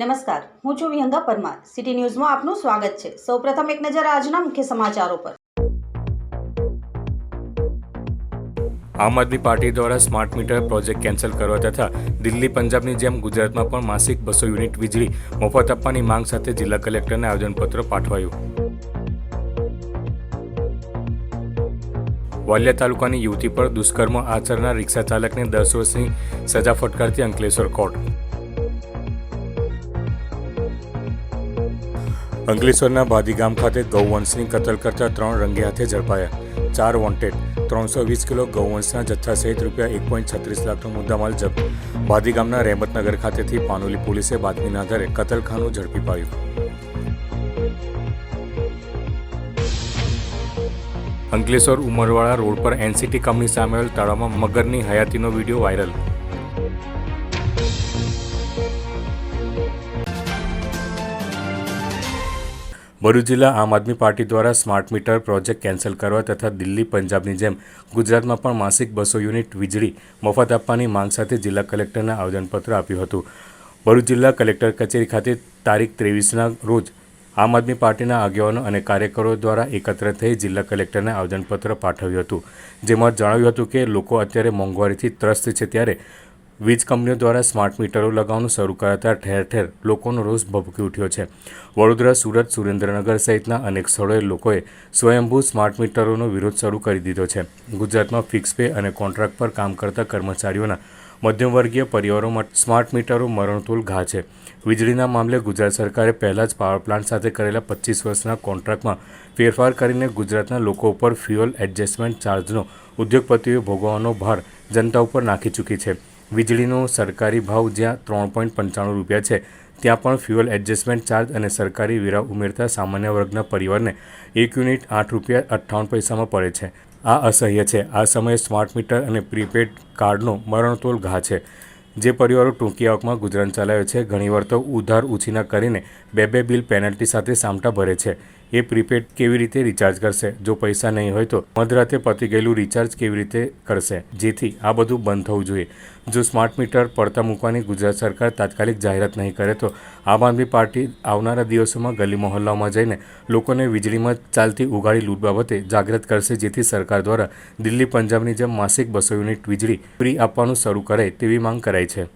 નમસ્કાર, હું છું વિહંગા પરમાર. સિટી ન્યૂઝમાં આપનું સ્વાગત છે. સૌપ્રથમ એક નજર આજના મુખ્ય સમાચારો પર. આમ આદમી પાર્ટી દ્વારા સ્માર્ટ મીટર પ્રોજેક્ટ કેન્સલ કરવા તથા દિલ્હી પંજાબની જેમ ગુજરાતમાં પણ માસિક બસો યુનિટ વીજળી મફત આપવાની માંગ સાથે જિલ્લા કલેક્ટરને આવેદનપત્ર પાઠવાયું. વાલિયા તાલુકાની યુવતી પર દુષ્કર્મ આચરનાર રિક્ષા ચાલકને દસ વર્ષની સજા ફટકારતી અંકલેશ્વર કોર્ટ. અંકલેશ્વરના બાદીગામ ખાતે ગૌવંશની કતલ કરતા ત્રણ રંગે હાથે ઝડપાયા. ચાર વોન્ટેડ ત્રણસો વીસ કિલો ગૌવંશના જથ્થા સહિત રૂપિયા એક પોઈન્ટ છત્રીસ લાખનો મુદ્દામાલ જપ્ત. બાદીગામના રહેમતનગર ખાતેથી પાનોલી પોલીસે બાતમીના આધારે કતલખાનું ઝડપી પાડ્યું. અંકલેશ્વર ઉમરવાડા રોડ પર એનસીટી કંપની સામે આવેલ તળાવમાં મગરની હયાતીનો વીડિયો વાયરલ. ભરૂચ જિલ્લા આમ આદમી પાર્ટી દ્વારા સ્માર્ટ મીટર પ્રોજેક્ટ કેન્સલ કરવા તથા દિલ્હી પંજાબની જેમ ગુજરાતમાં પણ માસિક બસો યુનિટ વીજળી મફત આપવાની માંગ સાથે જિલ્લા કલેક્ટરને આવેદનપત્ર આપ્યું હતું. ભરૂચ જિલ્લા કલેક્ટર કચેરી ખાતે તારીખ ત્રેવીસના રોજ આમ આદમી પાર્ટીના આગેવાનો અને કાર્યકરો દ્વારા એકત્ર થઈ જિલ્લા કલેક્ટરને આવેદનપત્ર પાઠવ્યું હતું. જેમાં જણાવ્યું હતું કે લોકો અત્યારે મોંઘવારીથી ત્રસ્ત છે ત્યારે વીજ કંપનીઓ દ્વારા સ્માર્ટ મીટરો લગાવવાનું શરૂ કરાતા ઠેર ઠેર લોકોનો રોષ ભભૂકી ઉઠ્યો છે. વડોદરા, સુરત, સુરેન્દ્રનગર સહિતના અનેક સ્થળોએ લોકોએ સ્વયંભૂ સ્માર્ટ મીટરોનો વિરોધ શરૂ કરી દીધો છે. ગુજરાતમાં ફિક્સ પે અને કોન્ટ્રાક્ટ પર કામ કરતા કર્મચારીઓના મધ્યમવર્ગીય પરિવારોમાં સ્માર્ટ મીટરો મરણતુલ ઘા છે. વીજળીના મામલે ગુજરાત સરકારે પહેલાં જ પાવર પ્લાન્ટ સાથે કરેલા પચીસ વર્ષના કોન્ટ્રાક્ટમાં ફેરફાર કરીને ગુજરાતના લોકો ઉપર ફ્યુઅલ એડજસ્ટમેન્ટ ચાર્જનો ઉદ્યોગપતિઓએ ભોગવવાનો ભાર જનતા ઉપર નાખી ચૂકી છે. વીજળીનો સરકારી ભાવ જ્યાં ત્રણ પોઈન્ટ પંચાણું રૂપિયા છે, ત્યાં પણ ફ્યુઅલ એડજસ્ટમેન્ટ ચાર્જ અને સરકારી વેરા ઉમેરતા સામાન્ય વર્ગના પરિવારને એક યુનિટ આઠ રૂપિયા અઠ્ઠાવન પૈસામાં પડે છે. આ અસહ્ય છે. આ સમયે સ્માર્ટ મીટર અને પ્રીપેડ કાર્ડનો મરણતોલ ઘા છે. જે પરિવારો ટૂંકી આવકમાં ગુજરાન ચલાવે છે, ઘણીવાર તો ઉધાર ઉછીના કરીને બે બે બિલ પેનલ્ટી સાથે સામટા ભરે છે. એ પ્રીપેડ કેવી રીતે રિચાર્જ કરશે? જો પૈસા નહીં હોય તો મધરાતે પતી ગયેલું રિચાર્જ કેવી રીતે કરશે? જેથી આ બધું બંધ થવું જોઈએ. જો સ્માર્ટ મીટર પડતા મૂકવાની ગુજરાત સરકાર તાત્કાલિક જાહેરાત નહીં કરે તો આમ આદમી પાર્ટી આવનારા દિવસોમાં ગલી મહોલ્લામાં જઈને લોકોને વીજળીમાં ચાલતી ઉગાડી લૂંટ બાબતે જાગૃત કરશે, જેથી સરકાર દ્વારા દિલ્હી પંજાબની જેમ માસિક બસો યુનિટ વીજળી ફ્રી આપવાનું શરૂ કરે તેવી માંગ કરાઈ છે.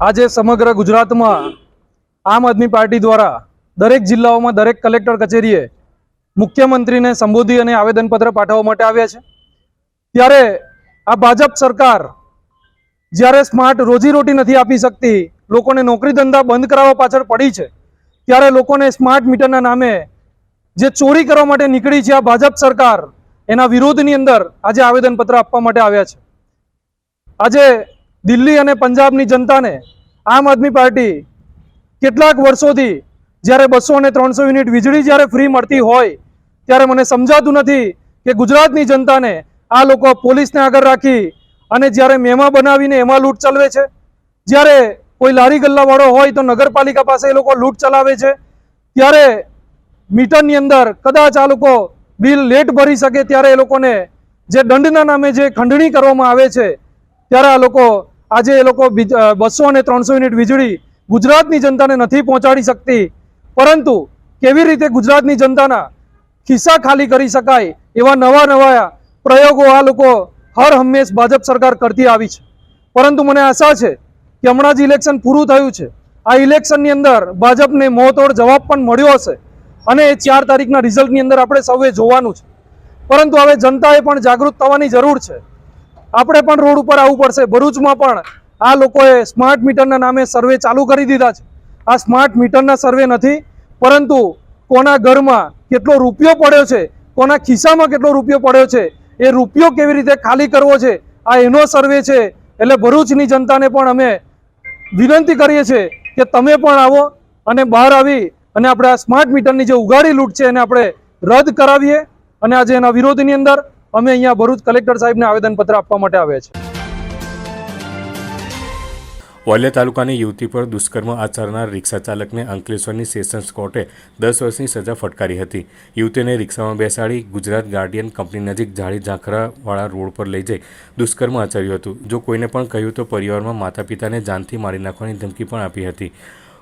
આજે સમગ્ર ગુજરાતમાં આમ આદમી પાર્ટી દ્વારા દરેક જિલ્લાઓમાં દરેક કલેક્ટર કચેરીએ મુખ્યમંત્રીને સંબોધી અને આવેદનપત્ર પાઠવવા માટે આવ્યા છે. ત્યારે આ ભાજપ સરકાર જ્યારે સ્માર્ટ રોજીરોટી નથી આપી શકતી, લોકોને નોકરી ધંધા બંધ કરાવવા પાછળ પડી છે, ત્યારે લોકોને સ્માર્ટ મીટરના નામે જે ચોરી કરવા માટે નીકળી છે આ ભાજપ સરકાર, એના વિરોધની અંદર આજે આવેદનપત્ર આપવા માટે આવ્યા છે. આજે દિલ્હી અને પંજાબની જનતાને આમ આદમી પાર્ટી કેટલાક વર્ષોથી જ્યારે બસો અને ત્રણસો યુનિટ વીજળી જ્યારે ફ્રી મળતી હોય, ત્યારે મને સમજાતું નથી કે ગુજરાતની જનતાને આ લોકો પોલીસને આગળ રાખી અને જ્યારે મેમા બનાવીને એમાં લૂંટ ચલાવે છે, જ્યારે કોઈ લારી ગલ્લાવાળો હોય તો નગરપાલિકા પાસે એ લોકો લૂંટ ચલાવે છે, ત્યારે મીટરની અંદર કદાચ આ લોકો બિલ લેટ ભરી શકે ત્યારે એ લોકોને જે દંડના નામે જે ખંડણી કરવામાં આવે છે, ત્યારે આ લોકો આજે એ લોકો બસો અને ત્રણસો યુનિટ વીજળી ગુજરાતની જનતાને નથી પહોંચાડી શકતી. પરંતુ કેવી રીતે ગુજરાતની જનતાના ખિસ્સા ખાલી કરી શકાય એવા નવા નવા પ્રયોગો આ લોકો હર હંમેશ ભાજપ સરકાર કરતી આવી છે. પરંતુ મને આશા છે કે હમણાં જ ઇલેક્શન પૂરું થયું છે. આ ઇલેક્શનની અંદર ભાજપને મોતોડ જવાબ પણ મળ્યો હશે અને એ ચાર તારીખના રિઝલ્ટની અંદર આપણે સૌએ જોવાનું છે. પરંતુ હવે જનતાએ પણ જાગૃત થવાની જરૂર છે. આપણે પણ રોડ ઉપર આવવું પડશે. ભરૂચમાં પણ આ લોકોએ સ્માર્ટ મીટરના નામે સર્વે ચાલુ કરી દીધા છે. આ સ્માર્ટ મીટરના સર્વે નથી, પરંતુ કોના ઘરમાં કેટલો રૂપિયો પડ્યો છે, કોના ખિસ્સામાં કેટલો રૂપિયો પડ્યો છે, એ રૂપિયો કેવી રીતે ખાલી કરવો છે, આ એનો સર્વે છે. એટલે ભરૂચની જનતાને પણ અમે વિનંતી કરીએ છીએ કે તમે પણ આવો અને બહાર આવી અને આપણે આ સ્માર્ટ મીટરની જે ઉગાડી લૂંટ છે એને આપણે રદ કરાવીએ. અને આજે એના વિરોધની અંદર અમે અહીંયા ભરૂચ કલેક્ટર સાહેબને આવેદનપત્ર આપવા માટે આવ્યા છે વાલિયા તાલુકાની યુવતી પર દુષ્કર્મ આચરનાર રિક્ષા ચાલકને અંકલેશ્વરની સેશન્સ કોર્ટે દસ વર્ષની સજા ફટકારી હતી. યુવતીને રિક્ષામાં બેસાડી ગુજરાત ગાર્ડિયન કંપની નજીક જાળી ઝાંખરાવાળા રોડ પર લઈ જઈ દુષ્કર્મ આચર્યું હતું. જો કોઈને પણ કહ્યું તો પરિવારમાં માતા પિતાને જાનથી મારી નાખવાની ધમકી પણ આપી હતી.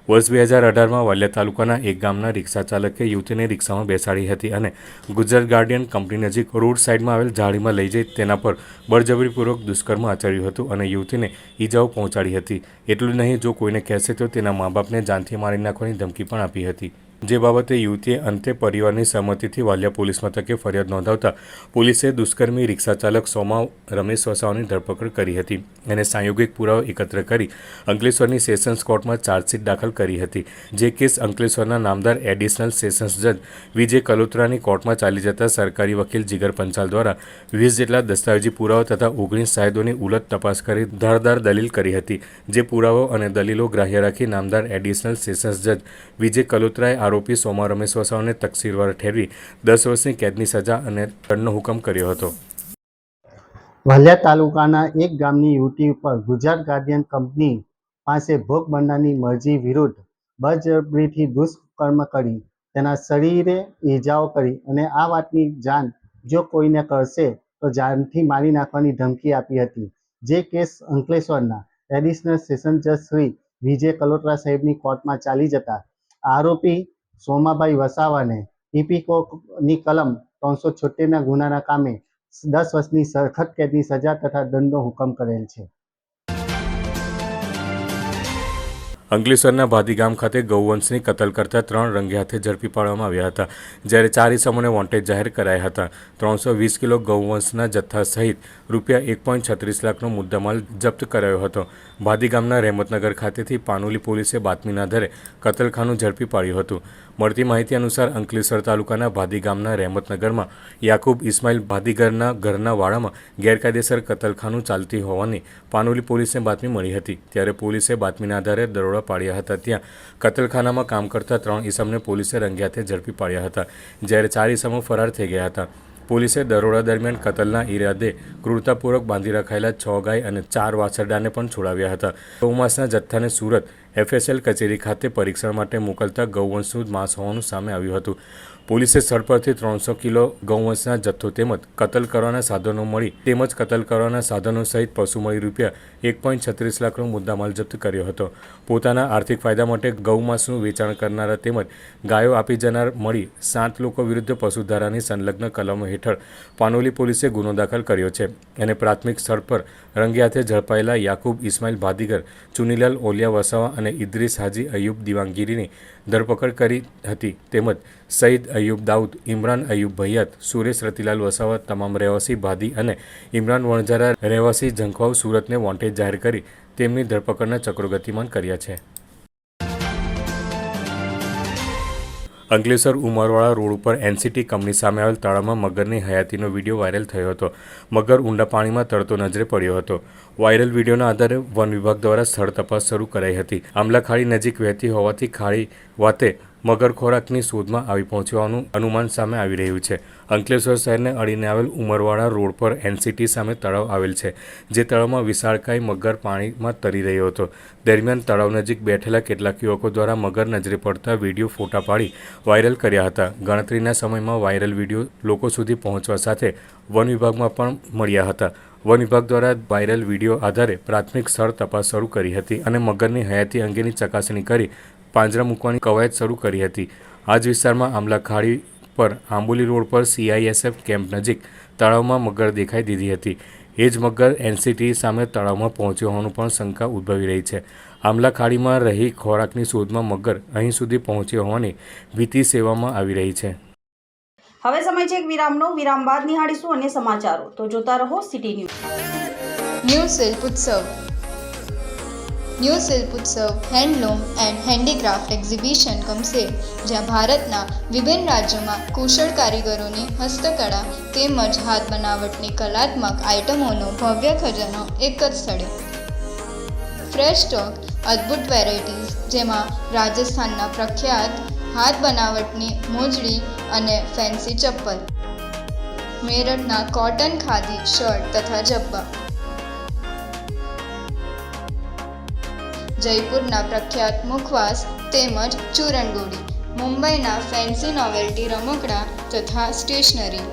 વર્ષ બે હજાર અઢારમાં વાલિયા તાલુકાના એક ગામના રિક્ષા ચાલકે યુવતીને રિક્ષામાં બેસાડી હતી અને ગુજરાત ગાર્ડિયન કંપની નજીક રોડ સાઇડમાં આવેલ ઝાડીમાં લઈ જઈ તેના પર બળજબરીપૂર્વક દુષ્કર્મ આચર્યું હતું અને યુવતીને ઈજાઓ પહોંચાડી હતી. એટલું નહીં, જો કોઈને કહેશે તો તેના મા બાપને જાનથી મારી નાખવાની ધમકી પણ આપી હતી. જે બાબતે યુવતીએ અંતે પરિવારની સહમતિથી વાલિયા પોલીસ મથકે ફરિયાદ નોંધાવતા પોલીસે દુષ્કર્મી રિક્ષા ચાલક સોમા રમેશ વસાવાની ધરપકડ કરી હતી અને સાંયોગિક પુરાવો એકત્ર કરી અંકલેશ્વરની સેશન્સ કોર્ટમાં ચાર્જશીટ દાખલ કરી હતી. જે કેસ અંકલેશ્વરના નામદાર એડિશનલ સેશન્સ જજ વિજય કલોત્રાની કોર્ટમાં ચાલી જતા સરકારી વકીલ જીગર પંચાલ દ્વારા વીસ જેટલા દસ્તાવેજી પુરાવા તથા ઓગણીસ સાયદોની ઉલટ તપાસ કરી ધારદાર દલીલ કરી હતી. જે પુરાવો અને દલીલો ગ્રાહ્ય રાખી નામદાર એડિશનલ સેશન્સ જજ વિજય કલોત્રાએ આરોપી સોમા રમેશ તકસીરવાર ઠેરવી દસ વર્ષની કેદની સજા અને દંડનો હુકમ કર્યો હતો. વાલિયા તાલુકાના એક ગામની યુવતી ઉપર ગુજરાત ગાર્ડિયન કંપની પાસે ભોગ બનનારની મરજી વિરુદ્ધ બળજબરીથી દુષ્કર્મ કરી, તેના શરીરે ઈજાઓ કરી અને આ વાતની જાણ જો કોઈને કરશે તો જાનથી મારી નાખવાની ધમકી આપી હતી. જે કેસ અંકલેશ્વરના એડિશનલ સેશન જજ શ્રી વિજય કલોત્રા સાહેબની કોર્ટમાં ચાલી જતા આરોપી સોમાભાઈ વસાવાને ઇપીકોની કલમ ત્રણસો છોતેરના ગુનાના કામે દસ વર્ષની સખત કેદની સજા તથા દંડનો હુકમ કરેલ છે. અંકલેશ્વરના ભાદી ગામ ખાતે ગૌવંશની કતલ કરતા ત્રણ રંગે હાથે ઝડપી પાડવામાં આવ્યા હતા, જ્યારે ચાર ઇસમોને વોન્ટેડ જાહેર કરાયા હતા. ત્રણસો વીસ કિલો ગૌવંશના જથ્થા સહિત રૂપિયા એક પોઈન્ટ છત્રીસ લાખનો મુદ્દામાલ જપ્ત કરાયો હતો. ભાદી ગામના રહેમતનગર ખાતેથી પાનોલી પોલીસે બાતમીના આધારે કતલખાનું ઝડપી પાડ્યું હતું. મળતી માહિતી અનુસાર અંકલેશ્વર તાલુકાના ભાદી ગામના રહેમતનગરમાં યાકુબ ઇસ્માઇલ ભાદીગરના ઘરના વાડામાં ગેરકાયદેસર કતલખાનું ચાલતી હોવાની પાનોલી પોલીસને બાતમી મળી હતી. ત્યારે પોલીસે બાતમીના આધારે દરોડા પાડ્યા હતા. ત્યાં કતલખાનામાં કામ કરતા ત્રણ ઈસમને પોલીસે રંગ્યાથે ઝડપી પાડ્યા હતા, જ્યારે ચાર ઇસમો ફરાર થઈ ગયા હતા. પોલીસે દરોડા દરમિયાન કતલના ઈરાદે ક્રૂરતાપૂર્વક બાંધી રખાયેલા છ ગાય અને ચાર વાછરડાને પણ છોડાવ્યા હતા. ચોમાસના જથ્થાને સુરત એફએસએલ કચેરી ખાતે પરીક્ષણ માટે મોકલતા ગૌવંશનું માંસ હોવાનું સામે આવ્યું હતું. પોલીસે સ્થળ પરથી ત્રણસો કિલો ગૌવંશના જથ્થો તેમજ કતલ કરવાના સાધનો મળી તેમજ કતલ કરવાના સાધનો સહિત પશુ મળી રૂપિયા એક પોઈન્ટ છત્રીસ લાખનો મુદ્દામાલ જપ્ત કર્યો હતો. પોતાના આર્થિક ફાયદા માટે ગૌમાંસનું વેચાણ કરનારા તેમજ ગાયો આપી જનાર મળી સાત લોકો વિરુદ્ધ પશુધારાની સંલગ્ન કલમો હેઠળ પાનોલી પોલીસે ગુનો દાખલ કર્યો છે. અને પ્રાથમિક સ્થળ પર રંગે હાથે ઝડપાયેલા યાકુબ ઇસ્માઇલ ભાદીગર, ચુનીલાલ ઓલિયા વસાવા અને ઇદ્રીસ હાજી અયુબ દિવાંગીરીની ધરપકડ કરી હતી. તેમજ સઈદ અયુબ દાઉદ, ઇમરાન અયુબ ભૈયત, સુરેશ રતિલાલ વસાવા, તમામ રહેવાસી ભાદી અને ઇમરાન વણઝારા રહેવાસી ઝંખવાવ સુરતને વોન્ટેડ જાહેર કરી તેમની ધરપકડના ચક્રો ગતિમાન કર્યા છે. અંકલેશ્વર ઉમરવાળા રોડ ઉપર એનસીટી કંપની સામે આવેલ તળાવમાં મગરની હયાતીનો વીડિયો વાયરલ થયો હતો. મગર ઊંડા પાણીમાં તરતો નજરે પડ્યો હતો. વાયરલ વિડીયોના આધારે વન વિભાગ દ્વારા સ્થળ તપાસ શરૂ કરાઈ હતી. આમલા ખાડી નજીક વહેતી હોવાથી ખાડી વાતે મગર ખોરાકની શોધમાં આવી પહોંચવાનું અનુમાન સામે આવી રહ્યું છે. અંકલેશ્વર શહેરને અડીને આવેલ ઉમરવાડા રોડ પર એનસીટી સામે તળાવ આવેલ છે, જે તળાવમાં વિશાળકાય મગર પાણીમાં તરી રહ્યો હતો. દરમિયાન તળાવ નજીક બેઠેલા કેટલાક યુવકો દ્વારા મગર નજરે પડતા વીડિયો ફોટા પાડી વાયરલ કર્યા હતા. ગણતરીના સમયમાં વાયરલ વીડિયો લોકો સુધી પહોંચવા સાથે વન વિભાગમાં પણ મળ્યા હતા. વન વિભાગ દ્વારા વાયરલ વીડિયો આધારે પ્રાથમિક સ્થળ તપાસ શરૂ કરી હતી અને મગરની હયાતી અંગેની ચકાસણી કરી પાંજરા મૂકવાની કવાયત શરૂ કરી હતી. આ જ વિસ્તારમાં આમલા ખાડી પર આંબોલી રોડ પર સીઆઈએસએફ કેમ્પ નજીક તળાવમાં મગર દેખાઈ દીધી હતી. એ જ મગર એનસીટી સામે તળાવમાં પહોંચ્યો હોવાનું પણ શંકા ઉદ્ભવી રહી છે. આમલા ખાડીમાં રહી ખોરાકની શોધમાં મગર અહીં સુધી પહોંચ્યો હોવાની ભીતિ સેવામાં આવી રહી છે. હવે સમય છે એક વિરામનો. વિરામ બાદ નિહાળીશું અને સમાચારો. તો જોતા રહો સિટી ન્યૂઝ. ન્યૂ શિલ્પ ઉત્સવ. ન્યૂ શિલ્પ ઉત્સવ, હેન્ડલૂમ એન્ડ હેન્ડીક્રાફ્ટ એક્ઝિબિશન ગમશે, જ્યાં ભારતના વિભિન્ન રાજ્યોમાં કુશળ કારીગરોની હસ્તકળા તેમજ હાથ બનાવટની કલાત્મક આઇટમોનો ભવ્ય ખજાનો એક જ સ્થળે. ફ્રેશ સ્ટોક, અદ્ભુત વેરાયટીઝ, જેમાં રાજસ્થાનના પ્રખ્યાત હાથ બનાવટની મોજડી અને ફેન્સી ચપ્પલ. મેરઠના કોટન ખાદી શર્ટ તથા જબ્બા. જયપુરના પ્રખ્યાત મુખવાસ તેમજ ચૂરણગોળી મુંબઈના ફેન્સી નોવેલ્ટી રમકડા તથા સ્ટેશનરી.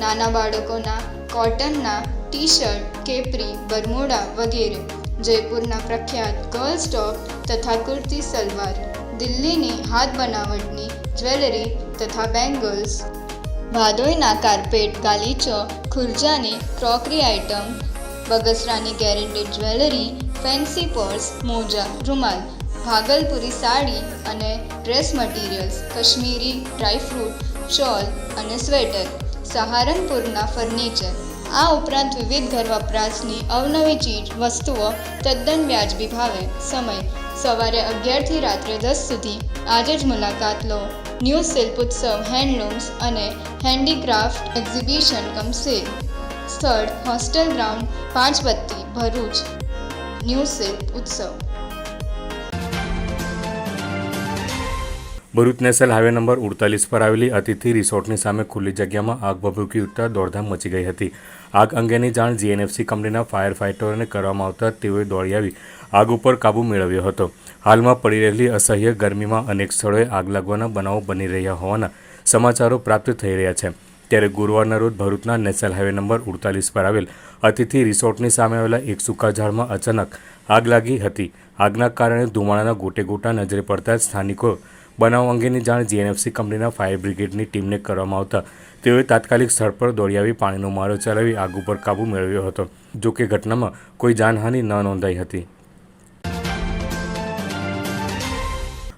નાના બાળકોના કોટનના ટી શર્ટ કેપરી, બરમુડા વગેરે. જયપુરના પ્રખ્યાત ગર્લ્સ ટોપ તથા કુર્તી સલવાર. દિલ્હીની હાથ બનાવટની જ્વેલરી તથા બેંગલ્સ, ભાદોઈના કાર્પેટ, ગાલીચો, ખુરજાની ક્રોકરી આઇટમ, બગસરાની ગેરેન્ટેડ જ્વેલરી, ફેન્સી પર્સ, મોજા, રૂમાલ, ભાગલપુરી સાડી અને dress materials, Kashmiri dry fruit shawl અને સ્વેટર, સહારનપુરના ફર્નિચર. આ ઉપરાંત વિવિધ ઘર વપરાશની અવનવી ચીજ વસ્તુઓ તદ્દન વ્યાજબી ભાવે. સમય સવારે અગિયારથી રાત્રે દસ સુધી. આજે જ મુલાકાત લો. ન્યૂ શિલ્પોત્સવ, હેન્ડલૂમ્સ અને હેન્ડીક્રાફ્ટ એક્ઝિબિશન કમ સેલ. સ્થળ, હોસ્ટેલ ગ્રાઉન્ડ પાંચ બત્તી Bharuch. New Shilp Utsav Bharuch national highway number ઉડતાલીસ પર આવેલી અતિથિ રિસોર્ટની સામે ખુલ્લી જગ્યામાં આગ ભભૂકી ઉઠતા દોડધામ મચી ગઈ હતી. આગ અંગેની જાણ જીએનએફસી કંપનીના ફાયર ફાઇટરોને કરવામાં આવતા તેઓએ દોડી આવી. આગ ઉપર કાબૂ મેળવ્યો હતો. હાલમાં પડી રહેલી અસહ્ય ગરમીમાં અનેક સ્થળોએ આગ લાગવાના બનાવો બની રહ્યા હોવાના સમાચારો પ્રાપ્ત થઈ રહ્યા છે. ત્યારે ગુરુવારના રોજ ભરૂચના નેશનલ હાઈવે નંબર ઉડતાલીસ પર આવેલ અતિથિ રિસોર્ટની સામે આવેલા એક સૂકા ઝાડમાં અચાનક આગ લાગી હતી. આગના કારણે ધુમાડાના ગોટે ગોટા નજરે પડતા સ્થાનિકો બનાવ અંગેની જાણ જીએનએફસી કંપનીના ફાયર બ્રિગેડની ટીમને કરવામાં આવતા તેઓએ તાત્કાલિક સ્થળ પર દોડી આવી પાણીનો મારો ચલાવી આગ ઉપર કાબૂ મેળવ્યો હતો, જો કે ઘટનામાં કોઈ જાનહાનિ ન નોંધાઈ હતી.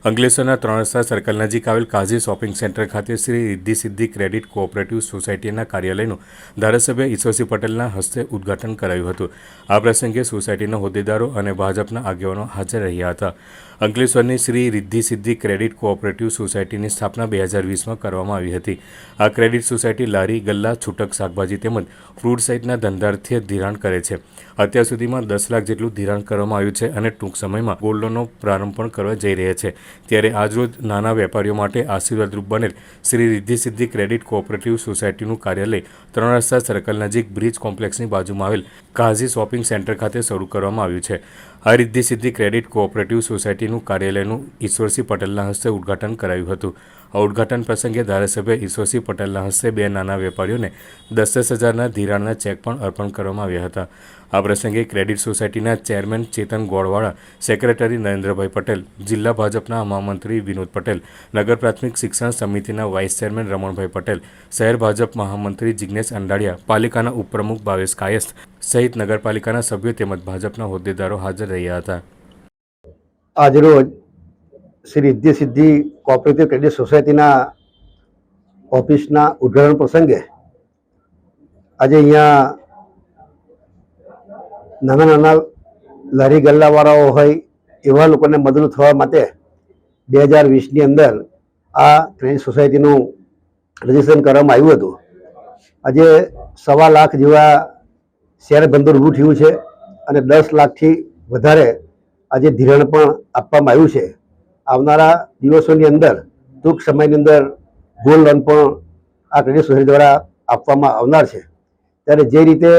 અંકલેશ્વરના ત્રણ રસ્તા સર્કલ નજીક આવેલ કાઝી શોપિંગ સેન્ટર ખાતે શ્રી રિદ્ધિ સિદ્ધિ ક્રેડિટ કોઓપરેટિવ સોસાયટીના કાર્યાલયનું ધારાસભ્ય ઈશ્વરસિંહ પટેલના હસ્તે ઉદ્ઘાટન કરાયું હતું. આ પ્રસંગે સોસાયટીના હોદ્દેદારો અને ભાજપના આગેવાનો હાજર રહ્યા હતા. અંકલેશ્વરની શ્રી રિદ્ધિ સિદ્ધિ ક્રેડિટ કોઓપરેટિવ સોસાયટીની સ્થાપના બે હજાર વીસમાં કરવામાં આવી હતી. આ ક્રેડિટ સોસાયટી લારી, ગલ્લા, છૂટક શાકભાજી તેમજ ફ્રૂટ સહિતના ધંધાર્થે ધિરાણ કરે છે. અત્યાર સુધીમાં દસ લાખ જેટલું ધિરાણ કરવામાં આવ્યું છે અને ટૂંક સમયમાં ગોલ્ડ લોનનો પ્રારંભ પણ કરવા જઈ રહ્યા છે. ત્યારે આજરોજ નાના વેપારીઓ માટે આશીર્વાદરૂપ બનેલ શ્રી રિદ્ધિ સિદ્ધિ ક્રેડિટ કોઓપરેટિવ સોસાયટીનું કાર્યાલય ત્રણ રસ્તા સર્કલ નજીક બ્રિજ કોમ્પ્લેક્સની બાજુમાં આવેલ કાઝી શોપિંગ સેન્ટર ખાતે શરૂ કરવામાં આવ્યું છે. આ રિદ્ધિ સિદ્ધિ ક્રેડિટ કોઓપરેટિવ સોસાયટીનું કાર્યાલયનું ઈશ્વરસિંહ પટેલના હસ્તે ઉદ્ઘાટન કરાયું હતું. આ ઉદ્ઘાટન પ્રસંગે ધારાસભ્ય ઈશ્વરસિંહ પટેલના હસ્તે બે નાના વેપારીઓને દસ દસ હજારના ધિરાણના ચેક પણ અર્પણ કરવામાં આવ્યા હતા. આ પ્રસંગે ક્રેડિટ સોસાયટીના ચેરમેન ચેતન ગોળવાળા સેક્રેટરી નરેન્દ્રભાઈ પટેલ, જિલ્લા ભાજપના મહામંત્રી વિનોદ પટેલ, નગર પ્રાથમિક શિક્ષણ સમિતિના વાઇસ ચેરમેન રમણભાઈ પટેલ, શહેર ભાજપ મહામંત્રી જિજ્ઞેશ અંડાડિયા, પાલિકાના ઉપપ્રમુખ ભાવેશ કાયસ્થ સહિત નગરપાલિકાના સભ્યો તેમજ ભાજપના હોદ્દેદારો હાજર રહ્યા હતા. આજરોજ શ્રી રિદ્ધિ સિદ્ધિ કોઓપરેટિવ ક્રેડિટ સોસાયટીના ઓફિસના ઉદ્ઘાટન પ્રસંગે આજે અહીંયા નાના નાના લારી ગલ્લાવાળાઓ હોય એવા લોકોને મદદ થવા માટે બે હજાર વીસની અંદર આ ક્રેન સોસાયટીનું રજીસ્ટ્રેશન કરવામાં આવ્યું હતું. આજે સવા લાખ જેવા શેર ભંડોળ ઊભું થયું છે અને દસ લાખથી વધારે આજે ધિરાણ પણ આપવામાં આવ્યું છે. આવનારા દિવસોની અંદર ટૂંક સમયની અંદર ગોલ્ડ લોન પણ આ ક્રેડિટ સોસાયટી દ્વારા આપવામાં આવનાર છે. ત્યારે જે રીતે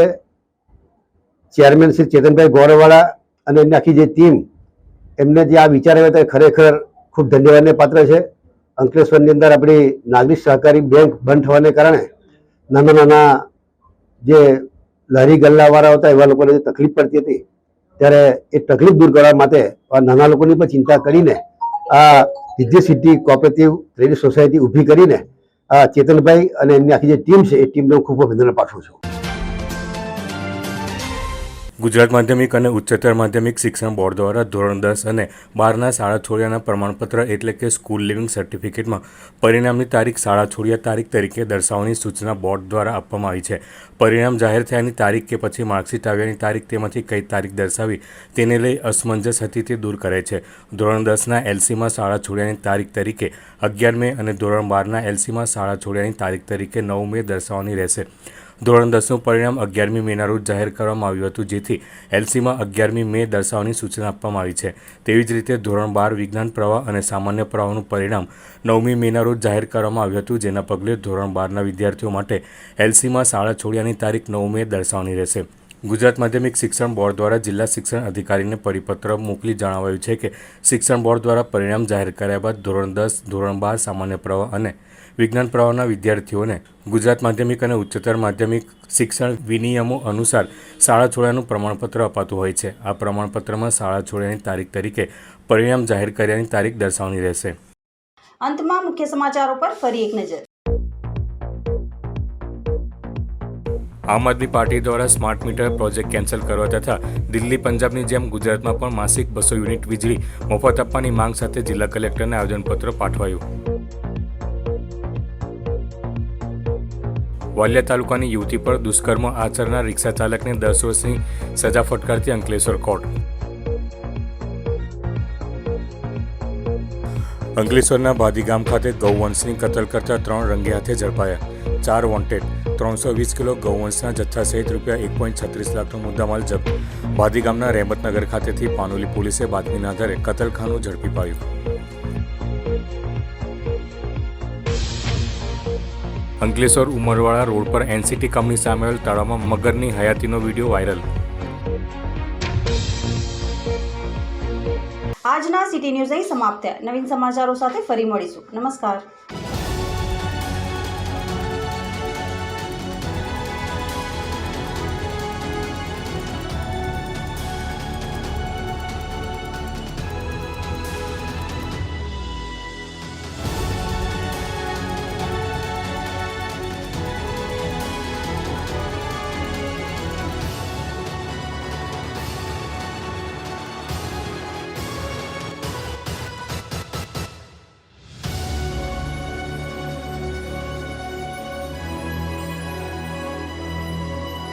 ચેરમેન શ્રી ચેતનભાઈ ગોરવાળા અને એમની આખી જે ટીમ એમને જે આ વિચાર આવ્યો તે ખરેખર ખૂબ ધન્યવાદને પાત્ર છે. અંકલેશ્વરની અંદર આપણી નાગરિક સહકારી બેંક બંધ થવાને કારણે નાના નાના જે લારી ગલ્લાવાળા હતા એવા લોકોને જે તકલીફ પડતી હતી, ત્યારે એ તકલીફ દૂર કરવા માટે આ નાના લોકોની પણ ચિંતા કરીને આ Riddhi city cooperative credit society ઊભી કરીને આ ચેતનભાઈ અને એમની આખી જે ટીમ છે, એ ટીમને હું ખૂબ અભિનંદન પાઠવું છું. ગુજરાત માધ્યમિક અને ઉચ્ચતર માધ્યમિક શિક્ષણ બોર્ડ દ્વારા ધોરણ દસ અને બારના શાળા છોડ્યાના પ્રમાણપત્ર એટલે કે સ્કૂલ લિવિંગ સર્ટિફિકેટમાં પરિણામની તારીખ, શાળા છોડ્યા તારીખ તરીકે દર્શાવવાની સૂચના બોર્ડ દ્વારા આપવામાં આવી છે. પરિણામ જાહેર થયાની તારીખ કે પછી માર્કશીટ આવ્યાની તારીખ તેમાંથી કઈ તારીખ દર્શાવી તેને લઈ અસમંજસ હતી તે દૂર કરે છે. ધોરણ દસના એલસીમાં શાળા છોડ્યાની તારીખ તરીકે અગિયાર મે અને ધોરણ બારના એલસીમાં શાળા છોડ્યાની તારીખ તરીકે નવ મે દર્શાવવાની રહેશે. ધોરણ દસનું પરિણામ અગિયારમી મેના રોજ જાહેર કરવામાં આવ્યું હતું, જેથી એલસીમાં અગિયારમી મે દર્શાવવાની સૂચના આપવામાં આવી છે. તેવી જ રીતે ધોરણ બાર વિજ્ઞાન પ્રવાહ અને સામાન્ય પ્રવાહનું પરિણામ નવમી મેના રોજ જાહેર કરવામાં આવ્યું હતું, જેના પગલે ધોરણ બારના વિદ્યાર્થીઓ માટે એલસીમાં શાળા છોડ્યાની તારીખ નવ મે દર્શાવવાની રહેશે. ગુજરાત માધ્યમિક શિક્ષણ બોર્ડ દ્વારા જિલ્લા શિક્ષણ અધિકારીને પરિપત્ર મોકલી જણાવાયું છે કે શિક્ષણ બોર્ડ દ્વારા પરિણામ જાહેર કર્યા બાદ ધોરણ દસ, ધોરણ બાર, સામાન્ય પ્રવાહ અને વિજ્ઞાન પ્રવાહના વિદ્યાર્થીઓને ગુજરાત માધ્યમિક અને ઉચ્ચતર માધ્યમિક શિક્ષણ વિનિયમો અનુસાર શાળા છોડ્યાનું પ્રમાણપત્ર અપાતું હોય છે. આ પ્રમાણપત્રમાં શાળા છોડ્યાની તારીખ તરીકે પરિણામ જાહેર કર્યાની તારીખ દર્શાવવાની રહેશે. અંતમાં મુખ્ય સમાચારો પર ફરી એક નજર. આમ આદમી પાર્ટી દ્વારા સ્માર્ટ મીટર પ્રોજેક્ટ કેન્સલ કરવા તથા દિલ્હી પંજાબની જેમ ગુજરાતમાં પણ માસિક બસો યુનિટ વીજળી મફત આપવાની માંગ સાથે જિલ્લા કલેક્ટરને આવેદનપત્ર પાઠવાયું. વાલિયા તાલુકાની યુવતી પર દુષ્કર્મ આચરનાર રિક્ષા ચાલકને દસ વર્ષની સજા ફટકારતી અંકલેશ્વર કોર્ટ. અંકલેશ્વરના ભાદીગામ ખાતે ગૌવંશની કતલ કરતા ત્રણ રંગે હાથે ઝડપાયા. ચાર વોન્ટેડ ત્રણસો વીસ કિલો ગૌવંશના જથ્થા સહિત રૂપિયા એક પોઈન્ટ છત્રીસ લાખનો મુદ્દામાલ જપ્ત. ભાદીગામના રહેમતનગર ખાતેથી પાનોલી પોલીસે બાતમીના આધારે કતલખાનું ઝડપી પાડ્યું. અંકલેશ્વર ઉમરવાળા રોડ પર એનસીટી કંપની સામે આવેલ તળાવમાં મગરની હયાતીનો વીડિયો વાયરલ. આજના સિટી ન્યૂઝ અહીં સમાપ્ત થયા. નવીન સમાચારો સાથે ફરી મળીશું. નમસ્કાર.